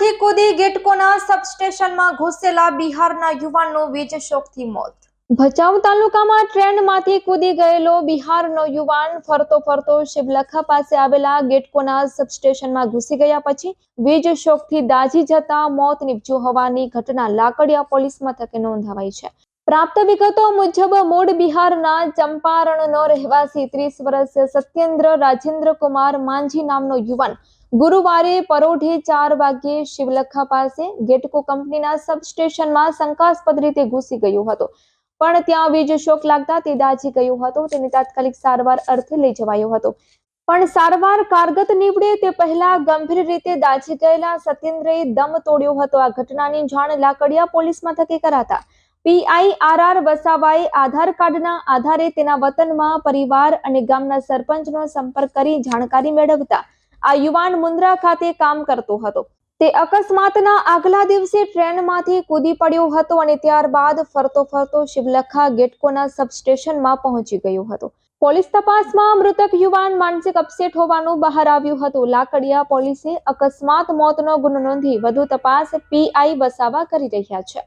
માંથી કૂદી ગેટકોના સબસ્ટેશનમાં ઘૂસેલા બિહારના યુવાનનું વીજ શોકથી મોત. ભચાઉ તાલુકામાં ટ્રેનમાંથી કૂદી ગયેલો બિહારનો યુવાન ફરતો ફરતો શિવલખા પાસે આવેલા ગેટકોના સબસ્ટેશનમાં ઘૂસી ગયા પછી વીજ શોકથી દાઝી જતા મોત નીપજ્યું હોવાની ઘટના લાકડિયા પોલીસ મથકે નોંધાવાઈ છે. પ્રાપ્ત વિગતો મુજબ મૂળ બિહારના ચંપારણનો રહેવાસી ત્રીસ વર્ષીય સત્યેન્દ્ર રાજેન્દ્ર કુમાર માંઝી નામનો યુવાન ગુરુવારે પરોઢે ચાર વાગ્યે શિવલખા પાસે ગેટકો કંપનીના સબસ્ટેશનમાં શંકાસ્પદ રીતે ઘૂસી ગયો હતો. પણ ત્યાં વીજ શોક લાગતા તે દાઝી ગયો હતો. તેને તાત્કાલિક સારવાર અર્થે લઈ જવાયો હતો. પણ સારવાર કારગત નીવડે તે પહેલા ગંભીર રીતે દાઝી ગયેલા સત્યેન્દ્રએ દમ તોડ્યો હતો. આ ઘટનાની જાણ લાકડિયા પોલીસ મથકે કરાતા પીઆઈ આર આર વસાવાએ આધાર કાર્ડના આધારે તેના વતનમાં પરિવાર અને ગામના સરપંચનો સંપર્ક કરી જાણકારી મેળવતા આ યુવાન મુન્દ્રા ખાતે કામ કરતો હતો. તે અકસ્માતના આગલા દિવસે ટ્રેનમાંથી કૂદી પડ્યો હતો અને ત્યારબાદ ફરતો ફરતો શિવલખા ગેટકોના સબસ્ટેશનમાં પહોંચી ગયો હતો. પોલીસ તપાસમાં મૃતક યુવાન માનસિક અપસેટ હોવાનું બહાર આવ્યું હતું. લાકડિયા પોલીસે અકસ્માત મોતનો ગુનો નોંધી વધુ તપાસ પીઆઈ વસાવા કરી રહ્યા છે.